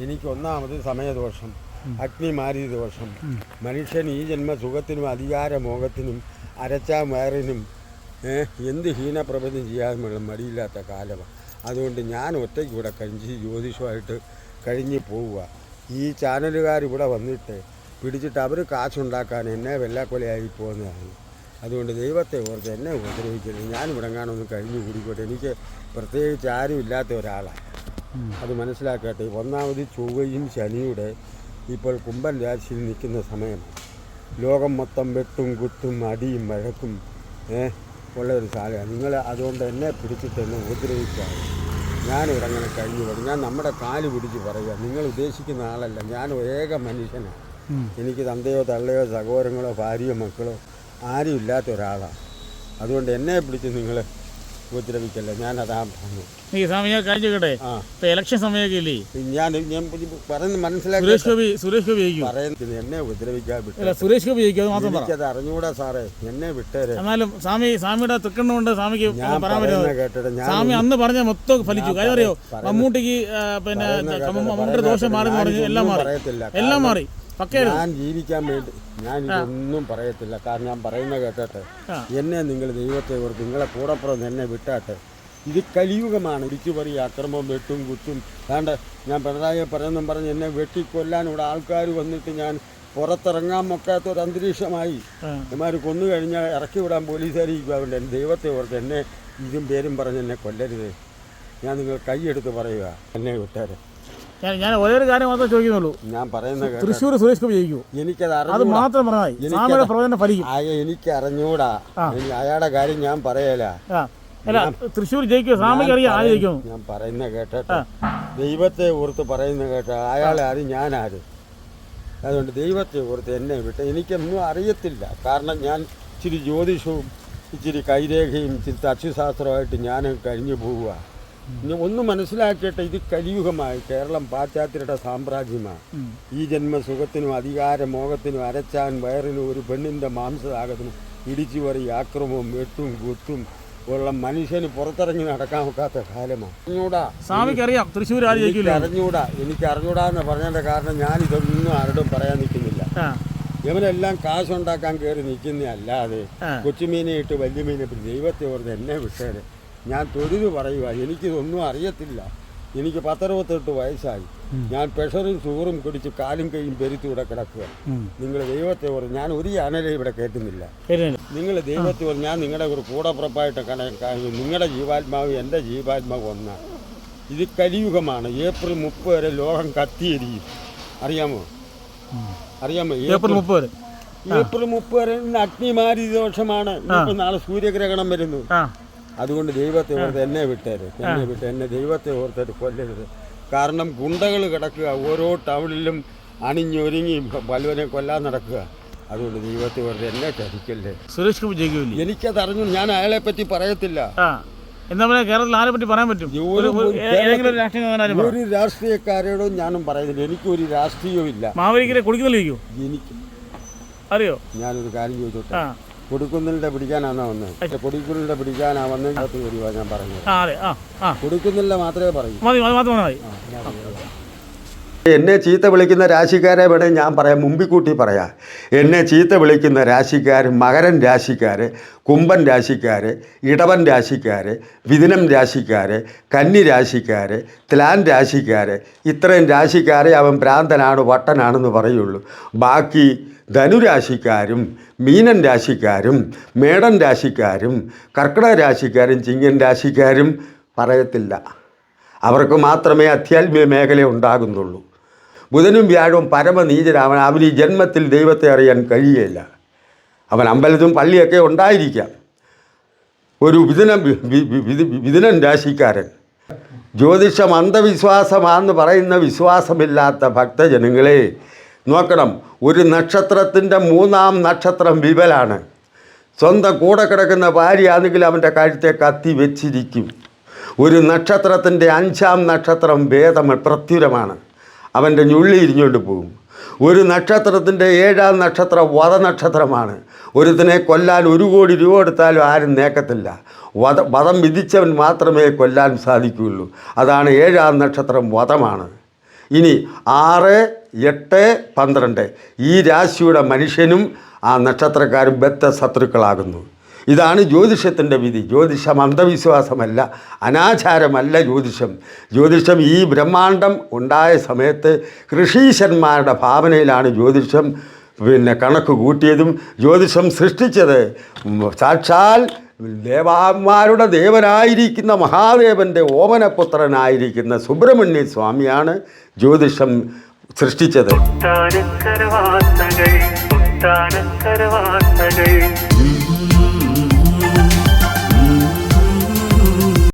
എനിക്ക് ഒന്നാമത് സമയദോഷം അഗ്നിമാരി ദോഷം മനുഷ്യൻ ഈ ജന്മ സുഖത്തിനും അധികാരമോഹത്തിനും അരച്ചാ വയറിനും എന്ത് ഹീനപ്രബന്ധം ചെയ്യാനുള്ള മടിയില്ലാത്ത കാലമാണ് അതുകൊണ്ട് ഞാൻ ഒറ്റയ്ക്ക് ഇവിടെ കഴിഞ്ഞ് ജ്യോതിഷമായിട്ട് കഴിഞ്ഞ് പോവുക. ഈ ചാനലുകാർ ഇവിടെ വന്നിട്ട് പിടിച്ചിട്ട് അവർ കാശുണ്ടാക്കാൻ എന്നെ വെല്ലാക്കൊലയായി പോകുന്നതാണ് അതുകൊണ്ട് ദൈവത്തെ ഓർത്ത് എന്നെ ഉപദ്രവിക്കരുത്. ഞാൻ ഇവിടെ കാണുമെന്ന് കഴിഞ്ഞു കൂടിക്കോട്ടെ. എനിക്ക് പ്രത്യേകിച്ച് ആരും ഇല്ലാത്ത ഒരാളാണ് അത് മനസ്സിലാക്കട്ടെ ഒന്നാമത് ചൊവ്വയും ശനിയുടെ ഇപ്പോൾ കുംഭൻ രാശിയിൽ നിൽക്കുന്ന സമയമാണ്. ലോകം മൊത്തം വെട്ടും കുത്തും അടിയും മഴക്കും ഉള്ള ഒരു സാധനമാണ് നിങ്ങൾ അതുകൊണ്ട് എന്നെ പിടിച്ചിട്ട് എന്നെ ഉപദ്രവിച്ചാൽ ഞാനിവിടെ അങ്ങനെ കഴിഞ്ഞു പോകും ഞാൻ നമ്മുടെ കാൽ പിടിച്ച് പറയുക. നിങ്ങൾ ഉദ്ദേശിക്കുന്ന ആളല്ല. ഞാൻ ഏക മനുഷ്യനാണ്. എനിക്ക് തന്തയോ തള്ളയോ സഹോദരങ്ങളോ ഭാര്യയോ മക്കളോ ആരും ഇല്ലാത്ത ഒരാളാണ്. അതുകൊണ്ട് എന്നെ പിടിച്ച് നിങ്ങൾ ഉപദ്രവിക്കല്ല? അതാ പറഞ്ഞു ഈ സമയം ഞാൻ കേട്ടെ ആ. ഇപ്പൊ ഇലക്ഷൻ സമയമൊക്കെ ഇല്ലേ? ഞാൻ ഞാൻ പറയുന്നത് മനസ്സിലാക്കി സുരേഷ് ഗോപി സുരേഷ് ഗോപി ജയിക്കും പറയുന്നത് എന്നെ ഉപദ്രവിക്കാൻ അല്ല സുരേഷ് ഗോപി ജയിക്കും അത് മാത്രം പറ. എനിക്കത് അറിഞ്ഞൂടാ സാറേ. എന്നെ വിട്ടേരെ. എന്നാലും സ്വാമി സ്വാമിയുടെ തൃക്കണ്ണുകൊണ്ട് സ്വാമിക്ക് ഞാൻ പറയാൻ പറയുന്ന പറ്റുമോ കേട്ടിട്ട് ഞാൻ സ്വാമി അന്ന് പറഞ്ഞ മൊത്തം ഫലിച്ചു. കാര്യം അറിയോ മമ്മൂട്ടിക്ക് ആ, പിന്നെ മമ്മൂട്ടിയുടെ ദോഷം മാറി ഞാൻ പറഞ്ഞു എല്ലാം മാറി. പറയത്തില്ല. എല്ലാം മാറി. ഞാൻ ജീവിക്കാൻ വേണ്ടി ഞാൻ ഇതൊന്നും പറയത്തില്ല. കാരണം ഞാൻ പറയുന്ന കേട്ടെ എന്നെ നിങ്ങൾ ദൈവത്തെ ഓർത്ത് നിങ്ങളെ കൂടപ്പുറം എന്നെ വിട്ടാട്ടെ? ഇത് കലിയുഗമാണ്. ഇടിച്ചു പറയും അക്രമം വെട്ടും കുത്തും. വേണ്ട ഞാൻ പിണറായി പറയുന്നെന്നും പറഞ്ഞ് എന്നെ വെട്ടിക്കൊല്ലാൻ ഇവിടെ ആൾക്കാർ വന്നിട്ട് ഞാൻ പുറത്തിറങ്ങാൻ മൊക്കാത്ത ഒരു അന്തരീക്ഷമായി. ഇമാർ കൊന്നു കഴിഞ്ഞാൽ ഇറക്കി വിടാൻ പോലീസുകാരിക്കും അവരുടെ ദൈവത്തെ ഓർത്ത് എന്നെ ഇതും പേരും പറഞ്ഞ് എന്നെ കൊല്ലരുത്. ഞാൻ നിങ്ങൾ കൈയെടുത്ത് പറയുക. എന്നെ വിട്ടേരെ. ഞാൻ ഞാൻ ഒരേ ഒരു കാര്യം മാത്രമേ ചോദിക്കുന്നുള്ളൂ. ഞാൻ പറയുന്ന തൃശ്ശൂർ സുരേഷ് ഗോപി ജയിക്കൂ എനിക്കത് അത് മാത്രം പറഞ്ഞാൽ സ്വാമിയുടെ പ്രവചനം ഫലിക്കും. എനിക്ക് അറിഞ്ഞൂടാ. അയാളുടെ കാര്യം ഞാൻ പറയല. അല്ല തൃശ്ശൂർ ജയിക്കും സ്വാമിക്ക് അറിയാം ആര് ജയിക്കും ഞാൻ പറയുന്ന കേട്ടോ. ദൈവത്തെ ഓർത്ത് പറയുന്ന കേട്ട. അയാളെ ആരും ഞാനാര്? അതുകൊണ്ട് ദൈവത്തെ ഓർത്ത് എന്നെ വിട്ട് എനിക്കൊന്നും അറിയത്തില്ല. കാരണം ഞാൻ ഇച്ചിരി ജ്യോതിഷവും ഇച്ചിരി കൈരേഖയും ഇച്ചിരി തച്ചുശാസ്ത്രമായിട്ട് ഞാൻ കഴിഞ്ഞു പോവുക ഇനി ഒന്ന് മനസ്സിലാക്കിയിട്ട് ഇത് കലിയുഗമായി കേരളം പാശ്ചാത്യരുടെ സാമ്രാജ്യമാണ്. ഈ ജന്മസുഖത്തിനും അധികാരമോഹത്തിനും അരച്ചാൻ വയറിനും ഒരു പെണ്ണിന്റെ മാംസതാകത്തിനും ഇടിച്ചു പറി ആക്രമവും വെട്ടും കുത്തും ഉള്ള മനുഷ്യന് പുറത്തിറങ്ങി നടക്കാൻ ഒക്കാത്ത കാലമാണ്. അറിഞ്ഞൂടാ? സ്വാമിക്ക് അറിയാം. തൃശ്ശൂർ അറിഞ്ഞൂടാ എനിക്ക് അറിഞ്ഞൂടാ എന്ന് പറഞ്ഞതിന്റെ കാരണം ഞാൻ ഇതൊന്നും ആരോടും പറയാൻ നിൽക്കുന്നില്ല. ഇവനെല്ലാം കാശുണ്ടാക്കാൻ കയറി നിൽക്കുന്ന അല്ലാതെ ആ. കൊച്ചുമീനെ ഇട്ട് വലിയ മീനെ ദൈവത്തെ ഓർത്ത് എന്നെ വിട്ടേര്. ഞാൻ തൊഴിൽ പറയുക എനിക്കിതൊന്നും അറിയത്തില്ല. എനിക്ക് പത്തറുപത്തെട്ട് വയസ്സായി. ഞാൻ പ്രഷറും ഷുഗറും കുടിച്ച് കാലും കൈയും പെരുത്തി ഇവിടെ കിടക്കുക നിങ്ങൾ ദൈവത്തെ ഓർത്ത് ഞാൻ ഒരു ചാനലെ ഇവിടെ കേട്ടുന്നില്ല നിങ്ങൾ ദൈവത്തെ ഓർത്ത് ഞാൻ നിങ്ങളുടെ ഒരു കൂടപ്പുറപ്പായിട്ട് കണക്കാക്കി നിങ്ങളുടെ ജീവാത്മാവ് എന്റെ ജീവാത്മാവ് ഒന്നാണ് ഇത് കലിയുഗമാണ്. ഏപ്രിൽ മുപ്പത് വരെ ലോകം കത്തിയെരിയും. അറിയാമോ? അറിയാമോ? ഏപ്രിൽ മുപ്പത് വരെ. ഏപ്രിൽ മുപ്പത് വരെ ഇന്ന് അഗ്നിമാരി ദോഷമാണ് നാളെ സൂര്യഗ്രഹണം വരുന്നു. അതുകൊണ്ട് ദൈവത്തെ ഓർത്ത് എന്നെ വിട്ടേര്. എന്നെ വിട്ട് എന്നെ ദൈവത്തെ ഓർത്തിട്ട് കൊല്ലരുത്. കാരണം ഗുണ്ടകൾ കിടക്കുക ഓരോ ടൗണിലും അണിഞ്ഞൊരുങ്ങി പലവനെ കൊല്ലാൻ നടക്കുക. അതുകൊണ്ട് ദൈവത്തെ ഓർത്ത് എന്നെ ചതിക്കല്ലേ. സുരേഷ് ഗോപി ജയിക്കില്ലേ എനിക്കത് അറിഞ്ഞു ഞാൻ അയാളെ പറ്റി പറയത്തില്ല. എന്നാ കേരളത്തിൽ ആരെ പറ്റി പറയാൻ പറ്റും? ഒരു രാഷ്ട്രീയക്കാരോടും ഞാനും പറയുന്നില്ല. എനിക്കൊരു രാഷ്ട്രീയവും ഇല്ല മാവേലിക്കരെ കുടിക്കുന്നില്ലിരിക്കോ എനിക്ക് അറിയോ? ഞാനൊരു കാര്യം ചോദിച്ചോട്ടെ? ആ കൊടുക്കുന്നിലിന്റെ പിടിക്കാനാണോ വന്നത് കൊടുക്കുന്നിലിന്റെ പിടിക്കാനാ വന്നത് ഞാൻ പറഞ്ഞു കൊടുക്കുന്നില്ല മാത്രമേ പറയൂ. മതി മതി മാത്രമേ മതി. എന്നെ ചീത്ത വിളിക്കുന്ന രാശിക്കാരെ വേണേൽ ഞാൻ പറയാം മുമ്പിൽ കൂട്ടി പറയാം. എന്നെ ചീത്ത വിളിക്കുന്ന രാശിക്കാർ മകരൻ രാശിക്കാർ കുംഭൻ രാശിക്കാർ ഇടവൻ രാശിക്കാർ വിദിനം രാശിക്കാർ കന്നി രാശിക്കാർ ത്ലാൻ രാശിക്കാർ ഇത്രയും രാശിക്കാരെ അവൻ ഭ്രാന്തനാണ് വട്ടനാണെന്ന് പറയുള്ളൂ. ബാക്കി ധനുരാശിക്കാരും മീനൻ രാശിക്കാരും മേടൻ രാശിക്കാരും കർക്കിടക രാശിക്കാരും ചിങ്ങൻ രാശിക്കാരും പറയത്തില്ല. അവർക്ക് മാത്രമേ അധ്യാത്മിക മേഖല ഉണ്ടാകുന്നുള്ളൂ. ബുധനും വ്യാഴവും പരമനീചരാവൻ അവൻ ഈ ജന്മത്തിൽ ദൈവത്തെ അറിയാൻ കഴിയുകയില്ല അവൻ അമ്പലത്തും പള്ളിയൊക്കെ ഉണ്ടായിരിക്കാം. ഒരു വിദുന വിദിനൻ രാശിക്കാരൻ. ജ്യോതിഷം അന്ധവിശ്വാസമാണെന്ന് പറയുന്ന വിശ്വാസമില്ലാത്ത ഭക്തജനങ്ങളെ നോക്കണം. ഒരു നക്ഷത്രത്തിന്റെ മൂന്നാം നക്ഷത്രം വിപലാണ് സ്വന്തം കൂടെ കിടക്കുന്ന ഭാര്യയാണെങ്കിൽ അവന്റെ കഴുത്തെ കത്തി വെച്ചിരിക്കും. ഒരു നക്ഷത്രത്തിന്റെ അഞ്ചാം നക്ഷത്രം വേദമ പ്രത്യുരമാണ് അവന്റെ ഞുള്ളി ഇരിഞ്ഞുകൊണ്ട് പോകും. ഒരു നക്ഷത്രത്തിന്റെ ഏഴാം നക്ഷത്രം വധനക്ഷത്രമാണ് ഒരുത്തിനെ കൊല്ലാൻ ഒരു കോടി രൂപ എടുത്താലും ആരും നേക്കത്തില്ല. വധ വധം വിധിച്ചവൻ മാത്രമേ കൊല്ലാൻ സാധിക്കുകയുള്ളൂ. അതാണ് ഏഴാം നക്ഷത്രം വധമാണ്. ഇനി ആറ് എട്ട് പന്ത്രണ്ട് ഈ രാശിയുടെ മനുഷ്യനും ആ നക്ഷത്രക്കാരും ബദ്ധ ശത്രുക്കളാകുന്നു. ഇതാണ് ജ്യോതിഷത്തിന്റെ വിധി. ജ്യോതിഷം അന്ധവിശ്വാസമല്ല അനാചാരമല്ല ജ്യോതിഷം. ജ്യോതിഷം ഈ ബ്രഹ്മാണ്ടം ഉണ്ടായ സമയത്ത് ഋഷീശന്മാരുടെ ഭാവനയിലാണ് ജ്യോതിഷം പിന്നെ കണക്ക് കൂട്ടിയതും ജ്യോതിഷം സൃഷ്ടിച്ചത്. സാക്ഷാൽ ദേവാന്മാരുടെ ദേവനായിരിക്കുന്ന മഹാദേവന്റെ ഓമനപുത്രനായിരിക്കുന്ന സുബ്രഹ്മണ്യ സ്വാമിയാണ് ജ്യോതിഷം സൃഷ്ടിച്ചത്.